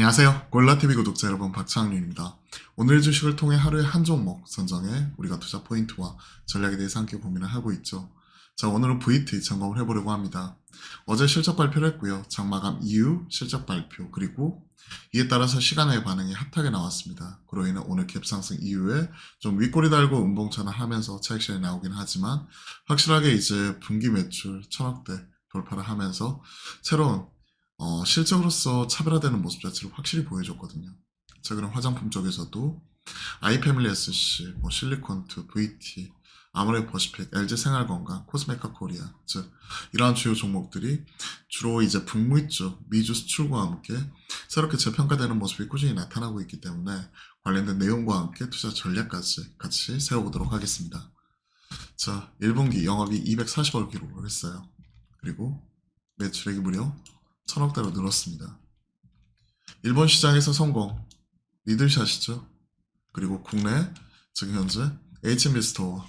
안녕하세요. 골라TV 구독자 여러분 박창윤입니다. 오늘 주식을 통해 하루에 한 종목 선정해 우리가 투자 포인트와 전략에 대해서 함께 고민을 하고 있죠. 자, 오늘은 VT 점검을 해보려고 합니다. 어제 실적 발표를 했고요. 장마감 이후 실적 발표 그리고 이에 따라서 시간의 반응이 핫하게 나왔습니다. 그로 인해 오늘 갭 상승 이후에 좀 윗꼬리 달고 음봉천을 하면서 차익 실이 나오긴 하지만 확실하게 이제 분기 매출 천억대 돌파를 하면서 새로운 어, 실적으로서 차별화되는 모습 자체를 확실히 보여줬거든요. 최근에 화장품 쪽에서도 아이패밀리 SC, 뭐 실리콘투, VT, 아모레 퍼시픽, LG 생활건강, 코스메카 코리아, 즉 이러한 주요 종목들이 주로 이제 북미 쪽 미주 수출과 함께 새롭게 재평가되는 모습이 꾸준히 나타나고 있기 때문에 관련된 내용과 함께 투자 전략까지 같이 세워보도록 하겠습니다. 자, 1분기 영업이 240억 기록을 했어요. 그리고 매출액이 무려 천억대로 늘었습니다. 일본 시장에서 성공, 리들샷이죠. 그리고 국내 지금 현재 H&B 스토어,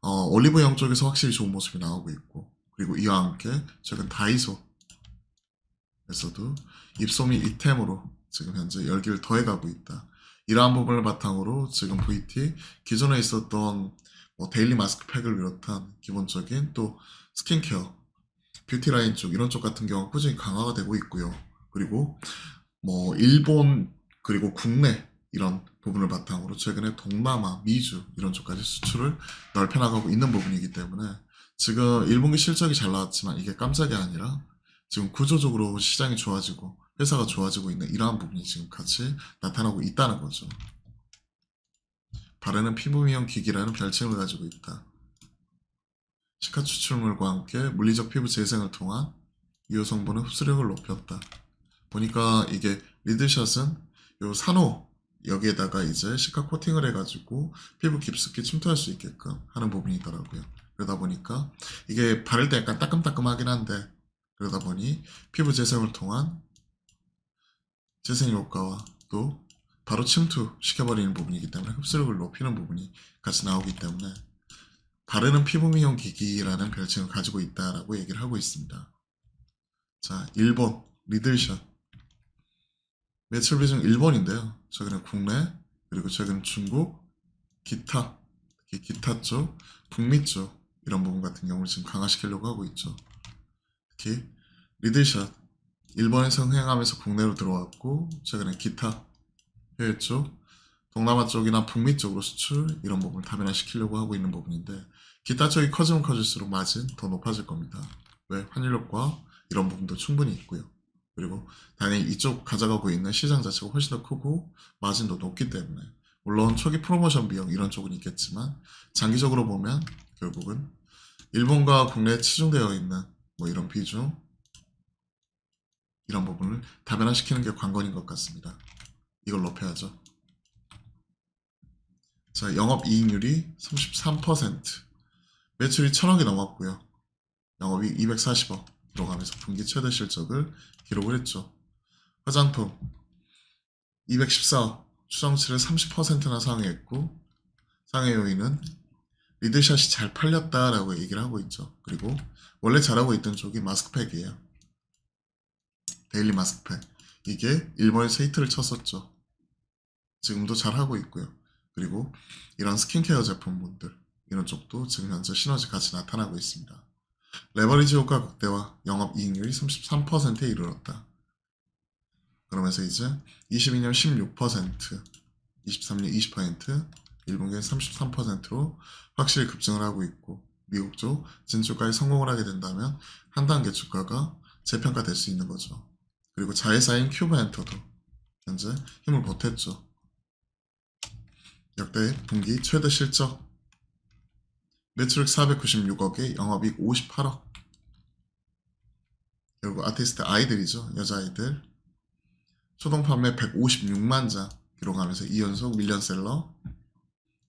어, 올리브영 쪽에서 확실히 좋은 모습이 나오고 있고 그리고 이와 함께 최근 다이소에서도 입소미 이템으로 지금 현재 열기를 더해가고 있다. 이러한 부분을 바탕으로 지금 VT 기존에 있었던 뭐 데일리 마스크팩을 비롯한 기본적인 또 스킨케어 뷰티 라인 쪽 이런 쪽 같은 경우 꾸준히 강화가 되고 있고요. 그리고 뭐 일본 그리고 국내 이런 부분을 바탕으로 최근에 동남아, 미주 이런 쪽까지 수출을 넓혀 나가고 있는 부분이기 때문에 지금 1분기 실적이 잘 나왔지만 이게 깜짝이 아니라 지금 구조적으로 시장이 좋아지고 회사가 좋아지고 있는 이러한 부분이 지금 같이 나타나고 있다는 거죠. 바르는 피부 미용 기기라는 별칭을 가지고 있다. 시카 추출물과 함께 물리적 피부 재생을 통한 유효 성분의 흡수력을 높였다. 보니까 이게 리드샷은 요 산호 여기에다가 이제 시카 코팅을 해가지고 피부 깊숙이 침투할 수 있게끔 하는 부분이더라고요. 그러다 보니까 이게 바를 때 약간 따끔따끔하긴 한데 그러다 보니 피부 재생을 통한 재생 효과와 또 바로 침투 시켜버리는 부분이기 때문에 흡수력을 높이는 부분이 같이 나오기 때문에 바르는 피부 미용 기기라는 별칭을 가지고 있다라고 얘기를 하고 있습니다. 자, 일본 리들샷 매출 비중 일본인데요. 최근에 국내 그리고 최근 중국 기타 기타 쪽 북미 쪽 이런 부분 같은 경우를 지금 강화시키려고 하고 있죠. 특히 리들샷 일본에서 흥행하면서 국내로 들어왔고 최근에 기타 해외 쪽 동남아 쪽이나 북미 쪽으로 수출 이런 부분을 다변화시키려고 하고 있는 부분인데 기타 쪽이 커지면 커질수록 마진 더 높아질 겁니다. 왜? 환율력과 이런 부분도 충분히 있고요. 그리고 당연히 이쪽 가져가고 있는 시장 자체가 훨씬 더 크고 마진도 높기 때문에 물론 초기 프로모션 비용 이런 쪽은 있겠지만 장기적으로 보면 결국은 일본과 국내에 치중되어 있는 뭐 이런 비중 이런 부분을 다변화시키는 게 관건인 것 같습니다. 이걸 높여야죠. 자, 영업이익률이 33%, 매출이 1000억이 넘었고요. 영업이 240억 들어가면서 분기 최대 실적을 기록을 했죠. 화장품 214억, 추정치를 30%나 상회했고 상회 요인은 리드샷이 잘 팔렸다라고 얘기를 하고 있죠. 그리고 원래 잘하고 있던 쪽이 마스크팩이에요. 데일리 마스크팩. 이게 일본에서 히트를 쳤었죠. 지금도 잘하고 있고요. 그리고 이런 스킨케어 제품분들 이런 쪽도 지금 현재 시너지 같이 나타나고 있습니다. 레버리지 효과 극대화 영업이익률이 33%에 이르렀다. 그러면서 이제 22년 16%, 23년 20%, 1분기에 33%로 확실히 급증을 하고 있고 미국 쪽 진출까지 성공을 하게 된다면 한 단계 주가가 재평가될 수 있는 거죠. 그리고 자회사인 큐브 엔터도 현재 힘을 보탰죠. 역대 분기 최대 실적. 매출액 496억에 영업이익 58억. 그리고 아티스트 아이들이죠 여자아이들. 초동 판매 156만 장 기록하면서 2연속 밀리언셀러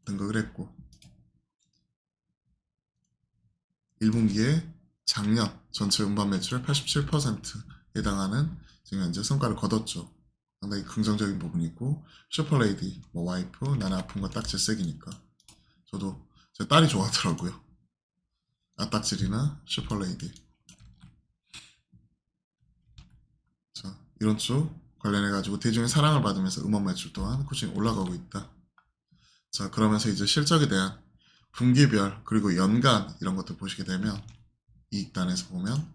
등극을 했고 1분기에 작년 전체 음반 매출의 87%에 해당하는 지금 현재 성과를 거뒀죠. 상당히 긍정적인 부분이 있고 슈퍼레이디, 뭐 와이프, 나는 아픈 거 딱지 세기니까 저도 제 딸이 좋아하더라고요. 아딱질이나 슈퍼레이디. 자 이런 쪽 관련해 가지고 대중의 사랑을 받으면서 음원 매출 또한 꾸준히 올라가고 있다. 자, 그러면서 이제 실적에 대한 분기별 그리고 연간 이런 것들 보시게 되면 이익단에서 보면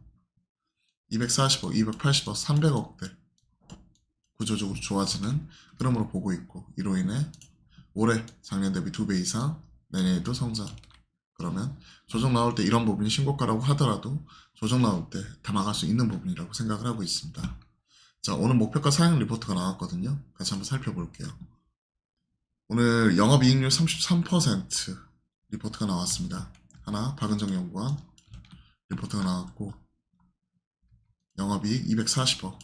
240억, 280억, 300억대 구조적으로 좋아지는 흐름으로 보고 있고 이로 인해 올해 작년 대비 2배 이상 내년에도 성장 그러면 조정 나올 때 이런 부분이 신고가라고 하더라도 조정 나올 때 담아갈 수 있는 부분이라고 생각을 하고 있습니다. 자 오늘 목표가 사양 리포트가 나왔거든요. 같이 한번 살펴볼게요. 오늘 영업이익률 33% 리포트가 나왔습니다. 하나 박은정 연구원 리포트가 나왔고 영업이익 240억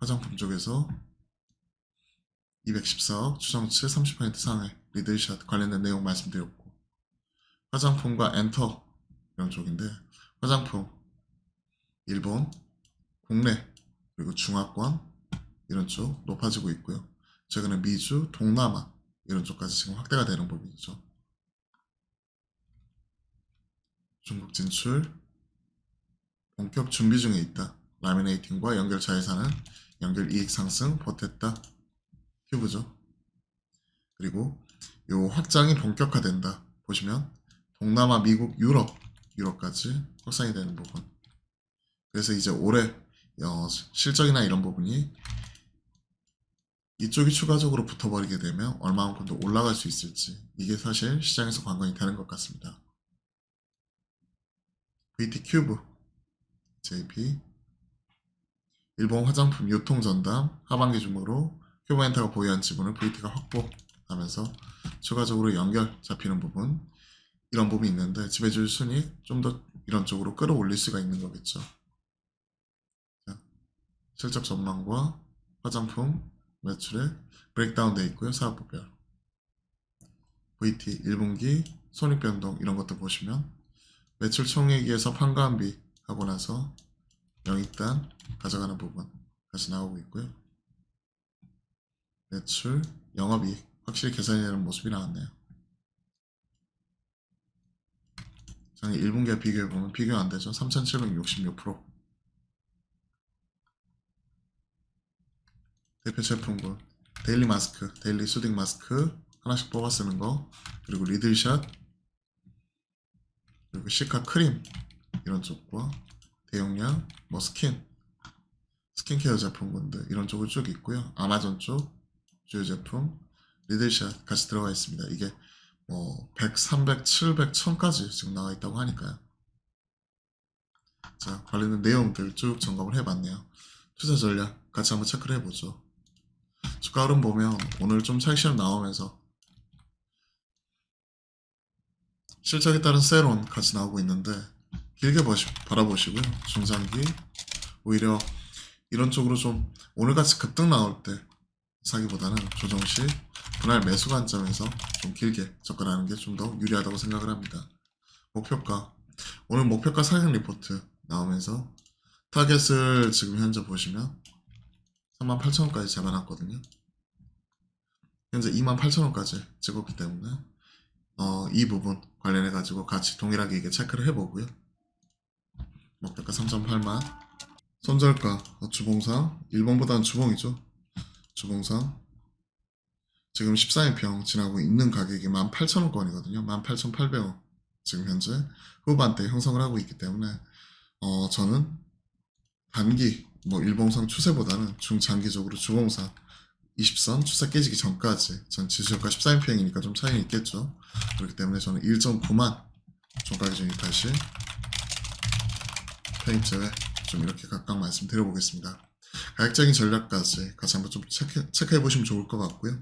화장품 쪽에서 214억 추정치 30% 상회 리들샷 관련된 내용 말씀드렸고. 화장품과 엔터 이런 쪽인데 화장품 일본 국내 그리고 중화권 이런 쪽 높아지고 있고요. 최근에 미주 동남아 이런 쪽까지 지금 확대가 되는 부분이죠. 중국 진출 본격 준비 중에 있다. 라미네이팅과 연결 자회사는 연결 이익 상승 보탰다 큐브죠. 그리고 요 확장이 본격화된다. 보시면 동남아, 미국, 유럽, 유럽까지 확산이 되는 부분. 그래서 이제 올해 어, 실적이나 이런 부분이 이쪽이 추가적으로 붙어버리게 되면 얼마만큼 더 올라갈 수 있을지 이게 사실 시장에서 관건이 되는 것 같습니다. VT 큐브, JP, 일본 화장품 유통 전담 하반기 중으로 큐브엔터가 보유한 지분을 VT가 확보하면서 추가적으로 연결 잡히는 부분 이런 부분이 있는데 지배주의 순익 좀 더 이런 쪽으로 끌어올릴 수가 있는 거겠죠. 자, 실적 전망과 화장품 매출에 브레이크다운 되어 있고요. 사업부별 VT 1분기 손익 변동 이런 것들 보시면 매출 총액에서 판관비 하고 나서 영입단 가져가는 부분 다시 나오고 있고요. 매출, 영업이익 확실히 개선이 되는 모습이 나왔네요. 작년 1분기와 비교해보면 비교 안 되죠. 3,766%. 대표 제품군 데일리 마스크, 데일리 수딩 마스크 하나씩 뽑아 쓰는 거 그리고 리들샷 그리고 시카 크림 이런 쪽과 대용량 뭐 스킨 스킨케어 제품군들 이런 쪽을 쭉 있고요. 아마존 쪽 주요 제품 리들샷 같이 들어가 있습니다. 이게 뭐 100, 300, 700, 1000까지 지금 나와 있다고 하니까요. 자 관련된 내용들 쭉 점검을 해봤네요. 투자 전략 같이 한번 체크를 해보죠. 주가 흐름 보면 오늘 좀 차익 실험 나오면서 실적에 따른 세론 같이 나오고 있는데 길게 보시, 바라보시고요. 중장기 오히려 이런 쪽으로 좀 오늘같이 급등 나올 때 사기보다는 조정 시 분할 매수 관점에서 좀 길게 접근하는 게 좀 더 유리하다고 생각을 합니다. 목표가 오늘 목표가 상향 리포트 나오면서 타겟을 지금 현재 보시면 38,000원까지 잡아놨거든요. 현재 28,000원까지 찍었기 때문에 어, 이 부분 관련해 가지고 같이 동일하게 이게 체크를 해보고요. 목표가 3.8만 손절가 어, 주봉상 일본보다는 주봉이죠. 주봉상 지금 14인평 지나고 있는 가격이 18,000원권이거든요. 18,800원 지금 현재 후반대 형성을 하고 있기 때문에 어, 저는 단기 뭐 일봉상 추세보다는 중장기적으로 주봉상 20선 추세 깨지기 전까지 전 지수효과 14인평이니까 좀 차이는 있겠죠. 그렇기 때문에 저는 1.9만 종가 기준 280 편입 제외 좀 이렇게 각각 말씀드려보겠습니다. 가격적인 전략까지 같이 한번 좀 체크, 체크해 보시면 좋을 것 같고요.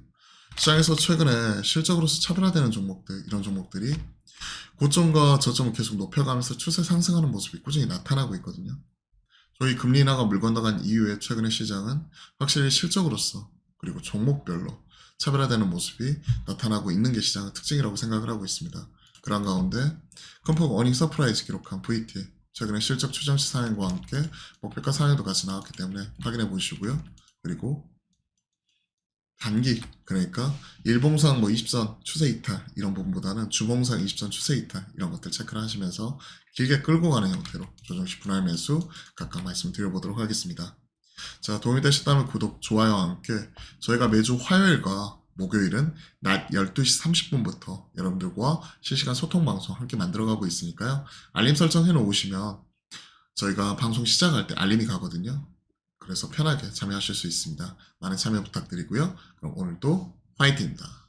시장에서 최근에 실적으로서 차별화되는 종목들 이런 종목들이 고점과 저점을 계속 높여가면서 추세 상승하는 모습이 꾸준히 나타나고 있거든요. 저희 금리 인하가 물 건너간 이후에 최근의 시장은 확실히 실적으로서 그리고 종목별로 차별화되는 모습이 나타나고 있는 게 시장의 특징이라고 생각을 하고 있습니다. 그런 가운데 컴포가 어닝 서프라이즈 기록한 VT 최근에 실적 추정치 상향과 함께 목표가 상향도 같이 나왔기 때문에 확인해 보시고요. 그리고 단기 그러니까 일봉상 뭐 20선 추세 이탈 이런 부분보다는 주봉상 20선 추세 이탈 이런 것들 체크를 하시면서 길게 끌고 가는 형태로 조정식 분할 매수 각각 말씀드려보도록 하겠습니다. 자, 도움이 되셨다면 구독, 좋아요와 함께 저희가 매주 화요일과 목요일은 낮 12시 30분부터 여러분들과 실시간 소통 방송 함께 만들어가고 있으니까요. 알림 설정 해놓으시면 저희가 방송 시작할 때 알림이 가거든요. 그래서 편하게 참여하실 수 있습니다. 많은 참여 부탁드리고요. 그럼 오늘도 화이팅입니다.